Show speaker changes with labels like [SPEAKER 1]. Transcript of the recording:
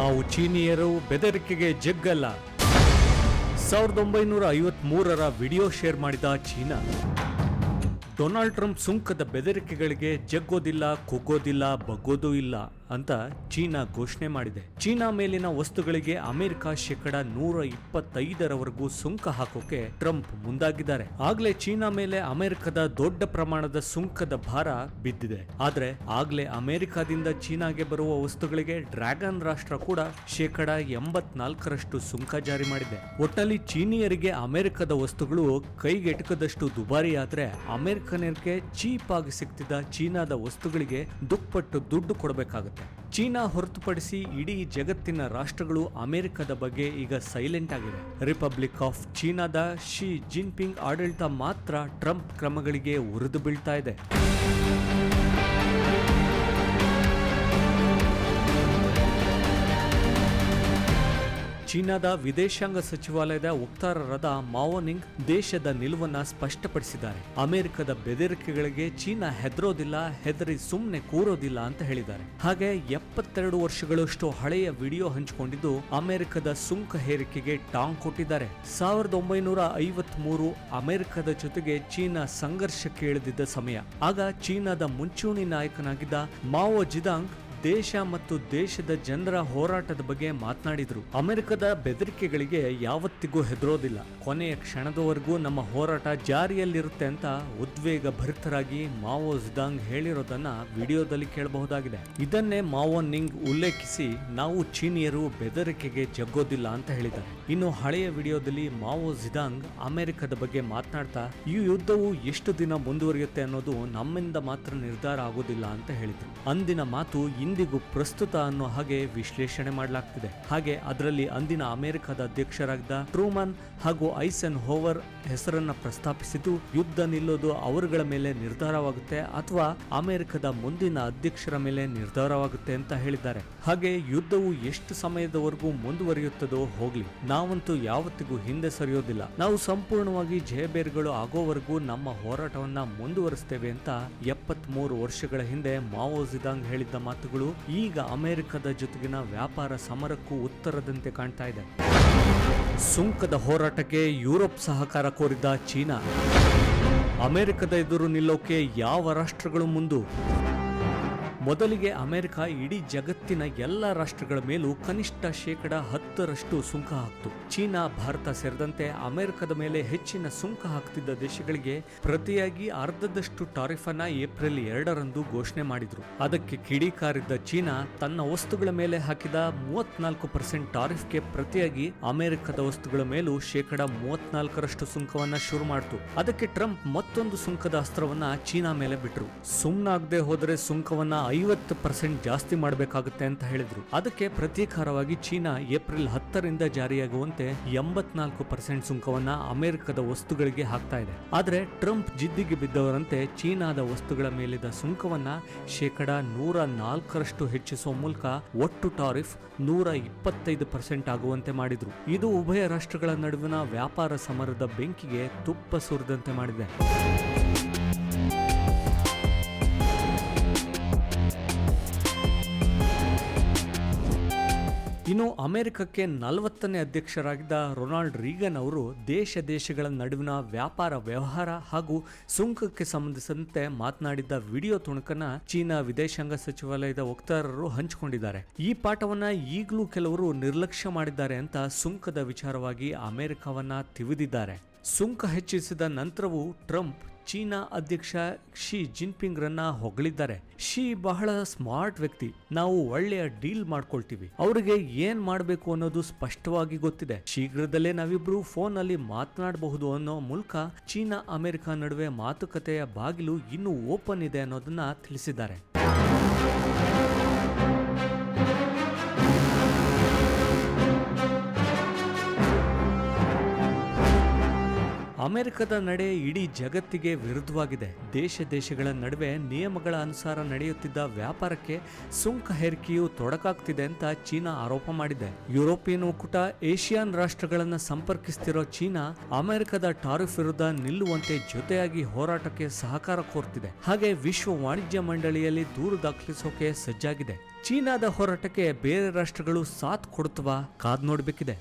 [SPEAKER 1] ನಾವು ಚೀನಿಯರು ಬೆದರಿಕೆಗೆ ಜಗ್ಗಲ್ಲ. ಸಾವಿರದ ಒಂಬೈನೂರ ಐವತ್ಮೂರರ ವಿಡಿಯೋ ಶೇರ್ ಮಾಡಿದ ಚೀನಾ, ಡೊನಾಲ್ಡ್ ಟ್ರಂಪ್ ಸುಂಕದ ಬೆದರಿಕೆಗಳಿಗೆ ಜಗ್ಗೋದಿಲ್ಲ, ಕುಗ್ಗೋದಿಲ್ಲ, ಬಗ್ಗೋದೂ ಇಲ್ಲ. ಅಂತ ಚೀನಾ ಘೋಷಣೆ ಮಾಡಿದೆ. ಚೀನಾ ಮೇಲಿನ ವಸ್ತುಗಳಿಗೆ ಅಮೆರಿಕ ಶೇಕಡ ನೂರ ಇಪ್ಪತ್ತೈದರವರೆಗೂ ಸುಂಕ ಹಾಕೋಕೆ ಟ್ರಂಪ್ ಮುಂದಾಗಿದ್ದಾರೆ. ಆಗ್ಲೇ ಚೀನಾ ಮೇಲೆ ಅಮೆರಿಕದ ದೊಡ್ಡ ಪ್ರಮಾಣದ ಸುಂಕದ ಭಾರ ಬಿದ್ದಿದೆ. ಆದ್ರೆ ಆಗ್ಲೇ ಅಮೆರಿಕದಿಂದ ಚೀನಾಗೆ ಬರುವ ವಸ್ತುಗಳಿಗೆ ಡ್ರ್ಯಾಗನ್ ರಾಷ್ಟ್ರ ಕೂಡ ಶೇಕಡ ಎಂಬತ್ನಾಲ್ಕರಷ್ಟು ಸುಂಕ ಜಾರಿ ಮಾಡಿದೆ. ಒಟ್ಟಲ್ಲಿ ಚೀನಿಯರಿಗೆ ಅಮೆರಿಕದ ವಸ್ತುಗಳು ಕೈಗೆಟಕದಷ್ಟು ದುಬಾರಿ ಆದ್ರೆ ಅಮೆರಿಕನಿಯರಿಗೆ ಚೀಪ್ ಆಗಿ ಸಿಗ್ತಿದ್ದ ಚೀನಾದ ವಸ್ತುಗಳಿಗೆ ದುಪ್ಪಟ್ಟು ದುಡ್ಡು ಕೊಡಬೇಕಾಗುತ್ತೆ. ಚೀನಾ ಹೊರತುಪಡಿಸಿ ಇಡೀ ಜಗತ್ತಿನ ರಾಷ್ಟ್ರಗಳು ಅಮೆರಿಕದ ಬಗ್ಗೆ ಈಗ ಸೈಲೆಂಟ್ ಆಗಿವೆ. ರಿಪಬ್ಲಿಕ್ ಆಫ್ ಚೀನಾದ ಶಿ ಜಿನ್ಪಿಂಗ್ ಆಡಳಿತ ಮಾತ್ರ ಟ್ರಂಪ್ ಕ್ರಮಗಳಿಗೆ ಉರಿದು ಬೀಳ್ತಾ ಇದೆ. ಚೀನಾದ ವಿದೇಶಾಂಗ ಸಚಿವಾಲಯದ ವಕ್ತಾರರಾದ ಮಾವೋನಿಂಗ್ ದೇಶದ ನಿಲುವನ್ನ ಸ್ಪಷ್ಟಪಡಿಸಿದ್ದಾರೆ. ಅಮೆರಿಕದ ಬೆದರಿಕೆಗಳಿಗೆ ಚೀನಾ ಹೆದರೋದಿಲ್ಲ, ಹೆದರಿ ಸುಮ್ಮನೆ ಕೂರೋದಿಲ್ಲ ಅಂತ ಹೇಳಿದ್ದಾರೆ. ಹಾಗೆ ಎಪ್ಪತ್ತೆರಡು ವರ್ಷಗಳಷ್ಟು ಹಳೆಯ ವಿಡಿಯೋ ಹಂಚಿಕೊಂಡಿದ್ದು ಅಮೆರಿಕದ ಸುಂಕ ಹೇರಿಕೆಗೆ ಟಾಂಗ್ ಕೊಟ್ಟಿದ್ದಾರೆ. ಸಾವಿರದ ಒಂಬೈನೂರ ಐವತ್ ಮೂರು ಅಮೆರಿಕದ ಜೊತೆಗೆ ಚೀನಾ ಸಂಘರ್ಷಕ್ಕೆ ಇಳಿದಿದ್ದ ಸಮಯ. ಆಗ ಚೀನಾದ ಮುಂಚೂಣಿ ನಾಯಕನಾಗಿದ್ದ ಮಾವೋ ಜಿದಾಂಗ್ ದೇಶ ಮತ್ತು ದೇಶದ ಜನರ ಹೋರಾಟದ ಬಗ್ಗೆ ಮಾತನಾಡಿದರು. ಅಮೆರಿಕದ ಬೆದರಿಕೆಗಳಿಗೆ ಯಾವತ್ತಿಗೂ ಹೆದರೋದಿಲ್ಲ. ಕೊನೆಯ ಕ್ಷಣದವರೆಗೂ ನಮ್ಮ ಹೋರಾಟ ಜಾರಿಯಲ್ಲಿರುತ್ತೆ ಅಂತ ಉದ್ವೇಗ ಭರಿತರಾಗಿ ಮಾವೋ ಝಿದಾಂಗ್ ಹೇಳಿರೋದನ್ನ ವಿಡಿಯೋದಲ್ಲಿ ಕೇಳಬಹುದಾಗಿದೆ. ಇದನ್ನೇ ಮಾವೋ ನಿಂಗ್ ಉಲ್ಲೇಖಿಸಿ, ನಾವು ಚೀನಿಯರು ಬೆದರಿಕೆಗೆ ಜಗ್ಗೋದಿಲ್ಲ ಅಂತ ಹೇಳಿದ್ದಾರೆ. ಇನ್ನು ಹಳೆಯ ವಿಡಿಯೋದಲ್ಲಿ ಮಾವೋ ಜಿದಾಂಗ್ ಅಮೆರಿಕದ ಬಗ್ಗೆ ಮಾತನಾಡ್ತಾ, ಈ ಯುದ್ಧವು ಎಷ್ಟು ದಿನ ಮುಂದುವರಿಯುತ್ತೆ ಅನ್ನೋದು ನಮ್ಮಿಂದ ಮಾತ್ರ ನಿರ್ಧಾರ ಆಗೋದಿಲ್ಲ ಅಂತ ಹೇಳಿದ್ರು. ಅಂದಿನ ಮಾತು ಇಂದಿಗೂ ಪ್ರಸ್ತುತ ಅನ್ನೋ ಹಾಗೆ ವಿಶ್ಲೇಷಣೆ ಮಾಡಲಾಗ್ತಿದೆ. ಹಾಗೆ ಅದರಲ್ಲಿ ಅಂದಿನ ಅಮೆರಿಕದ ಅಧ್ಯಕ್ಷರಾಗಿದ್ದ ಟ್ರೂಮನ್ ಹಾಗೂ ಐಸನ್ ಹೋವರ್ ಹೆಸರನ್ನ ಪ್ರಸ್ತಾಪಿಸಿದ್ದು, ಯುದ್ಧ ನಿಲ್ಲೋದು ಅವರುಗಳ ಮೇಲೆ ನಿರ್ಧಾರವಾಗುತ್ತೆ ಅಥವಾ ಅಮೆರಿಕದ ಮುಂದಿನ ಅಧ್ಯಕ್ಷರ ಮೇಲೆ ನಿರ್ಧಾರವಾಗುತ್ತೆ ಅಂತ ಹೇಳಿದ್ದಾರೆ. ಹಾಗೆ ಯುದ್ಧವು ಎಷ್ಟು ಸಮಯದವರೆಗೂ ಮುಂದುವರಿಯುತ್ತದೋ ಹೋಗ್ಲಿ, ನಾವಂತೂ ಯಾವತ್ತಿಗೂ ಹಿಂದೆ ಸರಿಯೋದಿಲ್ಲ. ನಾವು ಸಂಪೂರ್ಣವಾಗಿ ಜಯಬೇರ್ಗಳು ಆಗೋವರೆಗೂ ನಮ್ಮ ಹೋರಾಟವನ್ನ ಮುಂದುವರಿಸ್ತೇವೆ ಅಂತ ಎಪ್ಪತ್ಮೂರು ವರ್ಷಗಳ ಹಿಂದೆ ಮಾವೋ ಜಿದಾಂಗ್ ಹೇಳಿದ್ದ ಮಾತುಗಳು ಈಗ ಅಮೆರಿಕದ ಜೊತೆಗಿನ ವ್ಯಾಪಾರ ಸಮರಕ್ಕೂ ಉತ್ತರದಂತೆ ಕಾಣ್ತಾ ಇದೆ. ಸುಂಕದ ಹೋರಾಟಕ್ಕೆ ಯುರೋಪ್ ಸಹಕಾರ ಕೋರಿದ್ದ ಚೀನಾ. ಅಮೆರಿಕದ ಎದುರು ನಿಲ್ಲೋಕೆ ಯಾವ ರಾಷ್ಟ್ರಗಳು ಮುಂದು? ಮೊದಲಿಗೆ ಅಮೆರಿಕ ಇಡೀ ಜಗತ್ತಿನ ಎಲ್ಲ ರಾಷ್ಟ್ರಗಳ ಮೇಲೂ ಕನಿಷ್ಠ ಶೇಕಡ ಹತ್ತರಷ್ಟು ಸುಂಕ ಹಾಕ್ತು. ಚೀನಾ, ಭಾರತ ಸೇರಿದಂತೆ ಅಮೆರಿಕದ ಮೇಲೆ ಹೆಚ್ಚಿನ ಸುಂಕ ಹಾಕ್ತಿದ್ದ ದೇಶಗಳಿಗೆ ಪ್ರತಿಯಾಗಿ ಅರ್ಧದಷ್ಟು ಟಾರಿಫ್ ಅನ್ನ ಏಪ್ರಿಲ್ ಎರಡರಂದು ಘೋಷಣೆ ಮಾಡಿದ್ರು. ಅದಕ್ಕೆ ಕಿಡಿಕಾರಿದ್ದ ಚೀನಾ ತನ್ನ ವಸ್ತುಗಳ ಮೇಲೆ ಹಾಕಿದ ಮೂವತ್ನಾಲ್ಕು ಪರ್ಸೆಂಟ್ ಟಾರಿಫ್ಗೆ ಪ್ರತಿಯಾಗಿ ಅಮೆರಿಕದ ವಸ್ತುಗಳ ಮೇಲೂ ಶೇಕಡ ಮೂವತ್ನಾಲ್ಕರಷ್ಟು ಸುಂಕವನ್ನ ಶುರು ಮಾಡಿತು. ಅದಕ್ಕೆ ಟ್ರಂಪ್ ಮತ್ತೊಂದು ಸುಂಕದ ಅಸ್ತ್ರವನ್ನ ಚೀನಾ ಮೇಲೆ ಬಿಟ್ರು. ಸುಮ್ನಾಗದೆ ಹೋದರೆ ಸುಂಕವನ್ನ ಐವತ್ತು ಪರ್ಸೆಂಟ್ ಜಾಸ್ತಿ ಮಾಡಬೇಕಾಗುತ್ತೆ ಅಂತ ಹೇಳಿದ್ರು. ಅದಕ್ಕೆ ಪ್ರತೀಕಾರವಾಗಿ ಚೀನಾ ಏಪ್ರಿಲ್ ಹತ್ತರಿಂದ ಜಾರಿಯಾಗುವಂತೆ ಎಂಬತ್ನಾಲ್ಕು ಪರ್ಸೆಂಟ್ ಸುಂಕವನ್ನ ಅಮೆರಿಕದ ವಸ್ತುಗಳಿಗೆ ಹಾಕ್ತಾ ಇದೆ. ಆದ್ರೆ ಟ್ರಂಪ್ ಜಿದ್ದಿಗೆ ಬಿದ್ದವರಂತೆ ಚೀನಾದ ವಸ್ತುಗಳ ಮೇಲಿದ ಸುಂಕವನ್ನ ಶೇಕಡ ನೂರ ನಾಲ್ಕರಷ್ಟು ಹೆಚ್ಚಿಸುವ ಮೂಲಕ ಒಟ್ಟು ಟಾರಿಫ್ ನೂರ ಇಪ್ಪತ್ತೈದು ಪರ್ಸೆಂಟ್ ಆಗುವಂತೆ ಮಾಡಿದ್ರು. ಇದು ಉಭಯ ರಾಷ್ಟ್ರಗಳ ನಡುವಿನ ವ್ಯಾಪಾರ ಸಮರದ ಬೆಂಕಿಗೆ ತುಪ್ಪ ಸುರಿದಂತೆ ಮಾಡಿದೆ. ಇನ್ನು ಅಮೆರಿಕಕ್ಕೆ ನಲವತ್ತನೇ ಅಧ್ಯಕ್ಷರಾಗಿದ್ದ ರೊನಾಲ್ಡ್ ರೀಗನ್ ಅವರು ದೇಶ ದೇಶಗಳ ನಡುವಿನ ವ್ಯಾಪಾರ ವ್ಯವಹಾರ ಹಾಗೂ ಸುಂಕಕ್ಕೆ ಸಂಬಂಧಿಸಿದಂತೆ ಮಾತನಾಡಿದ್ದ ವಿಡಿಯೋ ತುಣುಕನ್ನ ಚೀನಾ ವಿದೇಶಾಂಗ ಸಚಿವಾಲಯದ ವಕ್ತಾರರು ಹಂಚಿಕೊಂಡಿದ್ದಾರೆ. ಈ ಪಾಠವನ್ನ ಈಗಲೂ ಕೆಲವರು ನಿರ್ಲಕ್ಷ್ಯ ಮಾಡಿದ್ದಾರೆ ಅಂತ ಸುಂಕದ ವಿಚಾರವಾಗಿ ಅಮೆರಿಕವನ್ನ ತಿವಿದಿದ್ದಾರೆ. ಸುಂಕ ಹೆಚ್ಚಿಸಿದ ನಂತರವೂ ಟ್ರಂಪ್ ಚೀನಾ ಅಧ್ಯಕ್ಷ ಶಿ ಜಿನ್ಪಿಂಗ್ರನ್ನ ಹೊಗಳಿದ್ದಾರೆ. ಶಿ ಬಹಳ ಸ್ಮಾರ್ಟ್ ವ್ಯಕ್ತಿ. ನಾವು ಒಳ್ಳೆಯ ಡೀಲ್ ಮಾಡ್ಕೊಳ್ತೀವಿ. ಅವರಿಗೆ ಏನ್ ಮಾಡಬೇಕು ಅನ್ನೋದು ಸ್ಪಷ್ಟವಾಗಿ ಗೊತ್ತಿದೆ. ಶೀಘ್ರದಲ್ಲೇ ನಾವಿಬ್ರು ಫೋನ್ ಅಲ್ಲಿ ಮಾತನಾಡಬಹುದು ಅನ್ನೋ ಮೂಲಕ ಚೀನಾ ಅಮೆರಿಕ ನಡುವೆ ಮಾತುಕತೆಯ ಬಾಗಿಲು ಇನ್ನೂ ಓಪನ್ ಇದೆ ಅನ್ನೋದನ್ನ ತಿಳಿಸಿದ್ದಾರೆ. ಅಮೆರಿಕದ ನಡೆ ಇಡೀ ಜಗತ್ತಿಗೆ ವಿರುದ್ಧವಾಗಿದೆ. ದೇಶ ದೇಶಗಳ ನಡುವೆ ನಿಯಮಗಳ ಅನುಸಾರ ನಡೆಯುತ್ತಿದ್ದ ವ್ಯಾಪಾರಕ್ಕೆ ಸುಂಕ ಹೇರಿಕೆಯು ತೊಡಕಾಗ್ತಿದೆ ಅಂತ ಚೀನಾ ಆರೋಪ ಮಾಡಿದೆ. ಯುರೋಪಿಯನ್ ಒಕ್ಕೂಟ, ಏಷಿಯನ್ ರಾಷ್ಟ್ರಗಳನ್ನು ಸಂಪರ್ಕಿಸ್ತಿರೋ ಚೀನಾ ಅಮೆರಿಕದ ಟಾರಿಫ್ ವಿರುದ್ಧ ನಿಲ್ಲುವಂತೆ ಜೊತೆಯಾಗಿ ಹೋರಾಟಕ್ಕೆ ಸಹಕಾರ ಕೋರ್ತಿದೆ. ಹಾಗೆ ವಿಶ್ವ ವಾಣಿಜ್ಯ ಮಂಡಳಿಯಲ್ಲಿ ದೂರು ದಾಖಲಿಸೋಕೆ ಸಜ್ಜಾಗಿದೆ. ಚೀನಾದ ಹೋರಾಟಕ್ಕೆ ಬೇರೆ ರಾಷ್ಟ್ರಗಳು ಸಾಥ್ ಕೊಡುತ್ತವಾ ಕಾದ್ ನೋಡ್ಬೇಕಿದೆ.